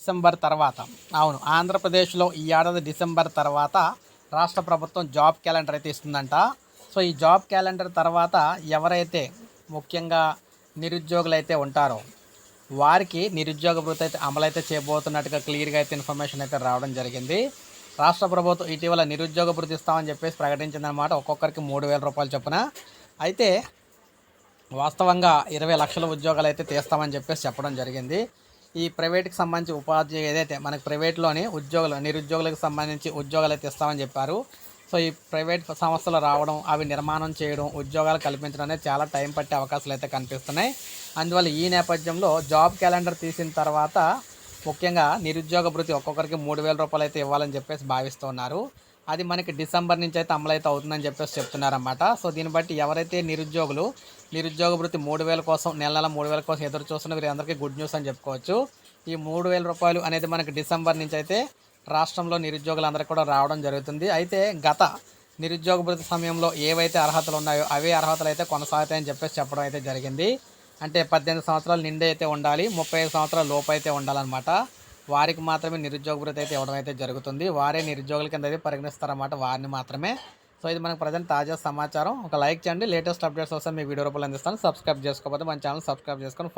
December తర్వాత. అవును ఆంధ్రప్రదేశ్లో ఈ ఏడాది డిసెంబర్ తర్వాత రాష్ట్ర ప్రభుత్వం జాబ్ క్యాలెండర్ అయితే ఇస్తుందంట. సో ఈ జాబ్ క్యాలెండర్ తర్వాత ఎవరైతే ముఖ్యంగా నిరుద్యోగులు అయితే ఉంటారో వారికి నిరుద్యోగ వృత్తి అయితే అమలైతే చేయబోతున్నట్టుగా క్లియర్గా అయితే ఇన్ఫర్మేషన్ అయితే రావడం జరిగింది. రాష్ట్ర ప్రభుత్వం ఇటీవల నిరుద్యోగ వృత్తి ఇస్తామని చెప్పేసి ప్రకటించిందనమాట ఒక్కొక్కరికి మూడు వేల రూపాయలు చొప్పున. అయితే వాస్తవంగా ఇరవై లక్షల ఉద్యోగాలు అయితే తీస్తామని చెప్పేసి చెప్పడం జరిగింది. ఈ ప్రైవేట్కి సంబంధించి ఉపాధ్యాయ ఏదైతే మనకి ప్రైవేట్లోని ఉద్యోగులు నిరుద్యోగులకు సంబంధించి ఉద్యోగాలు అయితే ఇస్తామని చెప్పారు. సో ఈ ప్రైవేట్ సంస్థలు రావడం అవి నిర్మాణం చేయడం ఉద్యోగాలు కల్పించడం అనేది చాలా టైం పట్టే అవకాశాలు అయితే కనిపిస్తున్నాయి. అందువల్ల ఈ నేపథ్యంలో జాబ్ క్యాలెండర్ తీసిన తర్వాత ముఖ్యంగా నిరుద్యోగ భృతి ఒక్కొక్కరికి మూడు వేల రూపాయలు అయితే ఇవ్వాలని చెప్పేసి భావిస్తున్నారు. అది మనకి డిసెంబర్ నుంచి అయితే అమలైతే అవుతుందని చెప్పేసి చెప్తున్నారన్నమాట. సో దీన్ని బట్టి ఎవరైతే నిరుద్యోగులు నిరుద్యోగ భృతి మూడు వేల కోసం నెల నెల మూడు వేల కోసం ఎదురు చూస్తున్న వీరందరికీ గుడ్ న్యూస్ అని చెప్పుకోవచ్చు. ఈ మూడు వేల రూపాయలు అనేది మనకి డిసెంబర్ నుంచి అయితే రాష్ట్రంలో నిరుద్యోగులందరికీ కూడా రావడం జరుగుతుంది. అయితే గత నిరుద్యోగ వృత్తి సమయంలో ఏవైతే అర్హతలు ఉన్నాయో అవే అర్హతలు అయితే కొనసాగుతాయని చెప్పేసి చెప్పడం అయితే జరిగింది. అంటే పద్దెనిమిది సంవత్సరాలు నిండి అయితే ఉండాలి ముప్పై ఐదు సంవత్సరాల లోపు అయితే ఉండాలన్నమాట. వారికి మాత్రమే నిరుద్యోగ భృతి అయితే ఇవ్వడం అయితే జరుగుతుంది. వారే నిరుద్యోగుల కింద అయితే పరిగణిస్తారన్నమాట. వారిని మాత్రమే. సో ఇది మనకు ప్రజెంట్ తాజా సమాచారం. ఒక లైక్ చేయండి. లేటెస్ట్ అప్డేట్స్ వస్తే మీ వీడియో రూపాయలు అందిస్తాను. సబ్స్క్రైబ్ చేసుకోకపోతే మన ఛానల్ సబ్స్క్రైబ్ చేసుకొని